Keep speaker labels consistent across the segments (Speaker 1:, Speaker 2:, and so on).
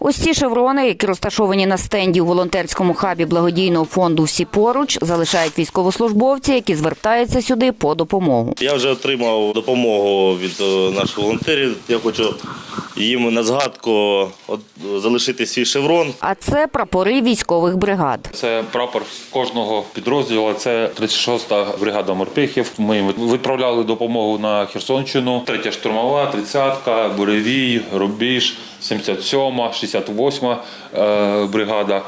Speaker 1: Ось ці шеврони, які розташовані на стенді у волонтерському хабі благодійного фонду Всі поруч, залишають військовослужбовці, які звертаються сюди по допомогу.
Speaker 2: Я вже отримав допомогу від е, наших волонтерів. Я хочу їм на згадку залишити свій шеврон.
Speaker 1: А це прапори військових бригад.
Speaker 3: Це прапор кожного підрозділу. Це 36-та бригада морпехів. Ми їм відправляли допомогу на Херсонщину. Третя штурмова, 30-ка, Буревій, Рубіж, 77-ма, 68-ма е, бригада.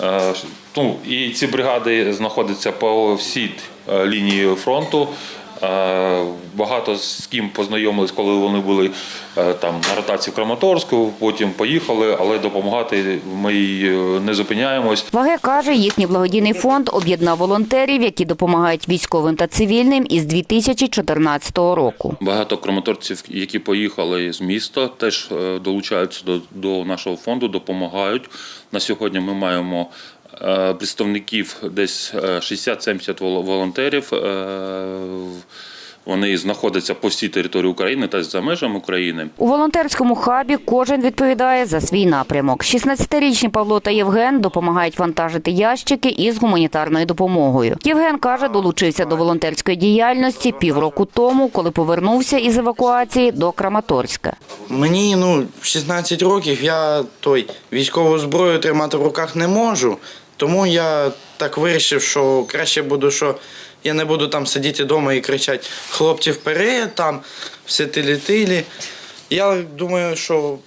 Speaker 3: Е, Ну, і ці бригади знаходяться по всій е, лінії фронту. Е, Багато з ким познайомились, коли вони були е, там на ротації в Краматорську, потім поїхали, але допомагати ми е, не зупиняємось.
Speaker 1: Ваге каже, їхній благодійний фонд об'єднав волонтерів, які допомагають військовим та цивільним із 2014 року.
Speaker 3: Багато краматорців, які поїхали з міста, теж долучаються до, до нашого фонду, допомагають. На сьогодні ми маємо представників десь е, 60-70 волонтерів. Е, Вони знаходяться по всій території України та за межами України.
Speaker 1: У волонтерському хабі кожен відповідає за свій напрямок. 16-річні Павло та Євген допомагають вантажити ящики із гуманітарною допомогою. Євген каже, долучився до волонтерської діяльності півроку тому, коли повернувся із евакуації до Краматорська.
Speaker 4: Мені ну 16 років, я той військову зброю тримати в руках не можу. Тому я так вирішив, що краще буду, що я не буду там сидіти вдома і кричати хлопці вперед, там все тилі-тилі. Я думаю, що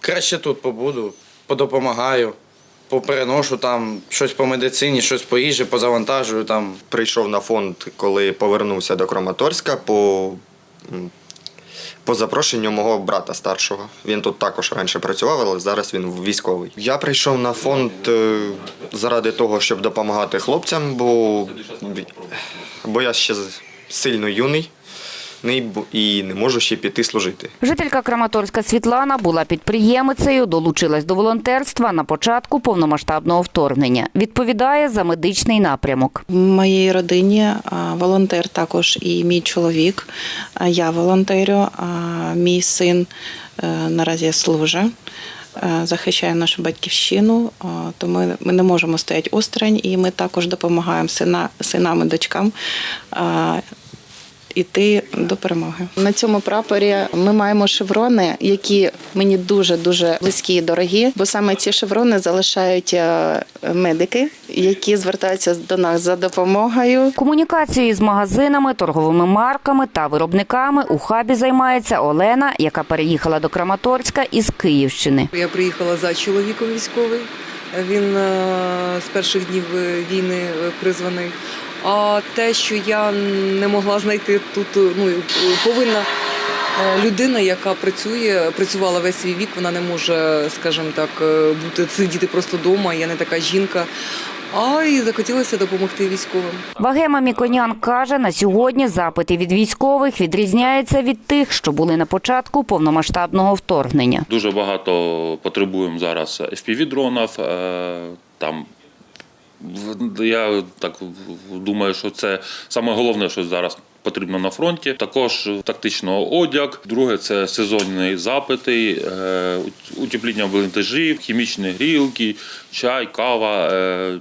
Speaker 4: краще тут побуду, подопомагаю, попереношу там щось по медицині, щось по їжі, позавантажую там.
Speaker 5: прийшов на фонд, коли повернувся до Краматорська по, по запрошенню мого брата старшого. Він тут також раніше працював, але зараз він військовий. Я прийшов на фонд е, заради того, щоб допомагати хлопцям, бо, бо я ще сильно юний ний, бо- і не можу ще піти служити.
Speaker 1: Жителька Краматорська Світлана була підприємицею, долучилась до волонтерства на початку повномасштабного вторгнення. Відповідає за медичний напрямок.
Speaker 6: В моїй родині волонтер також і мій чоловік. Я волонтерю, а мій син е, наразі служить. е, Захищає нашу батьківщину, то ми, ми не можемо стояти осторонь, і ми також допомагаємо сина, синам і дочкам іти до перемоги. На цьому прапорі ми маємо шеврони, які мені дуже дуже близькі і дорогі, бо саме ці шеврони залишають е, медики, які звертаються до нас за допомогою.
Speaker 1: Комунікацією з магазинами, торговими марками та виробниками у хабі займається Олена, яка переїхала до Краматорська із Київщини.
Speaker 7: Я приїхала за чоловіком військовий. Він е, з перших днів війни е, призваний. А те, що я не могла знайти тут, ну повинна е, людина, яка працює, працювала весь свій вік, вона не може, скажімо так, е, бути сидіти просто вдома. Я не така жінка. А і захотілося допомогти військовим.
Speaker 1: Вагема Міконян каже, на сьогодні запити від військових відрізняються від тих, що були на початку повномасштабного вторгнення.
Speaker 3: Дуже багато потребуємо зараз FPV-дронів. е, Там я так думаю, що це саме головне, що зараз потрібно на фронті. Також тактичного одяг. Друге це сезонні запити, е, утепління бліндажів, хімічні грілки, чай, кава е,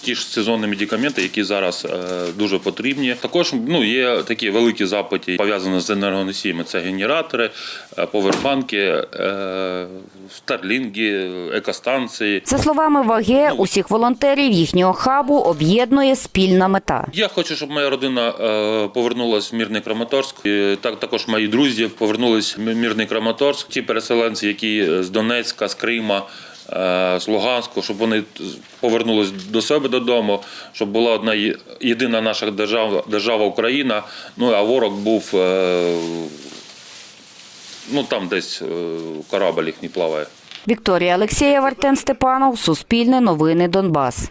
Speaker 3: Ті ж сезонні медикаменти, які зараз е, дуже потрібні. Також ну, є такі великі запити, пов'язані з енергоносіями. Це генератори, е, повербанки, е, старлінги, екостанції.
Speaker 1: За словами Ваге, усіх волонтерів їхнього хабу об'єднує спільна мета.
Speaker 3: Я хочу, щоб моя родина е, повернулася в мирний Краматорськ. І так також мої друзі повернулись в мирний Краматорськ. Ті переселенці, які з Донецька, з Крима. Е, З Луганську, щоб вони повернулись до себе додому, щоб була одна єдина наша держава, держава Україна. Ну а ворог був е, ну там десь е, корабль їхній плаває.
Speaker 1: Вікторія Алексєєва, Артем Степанов, Суспільне новини Донбас.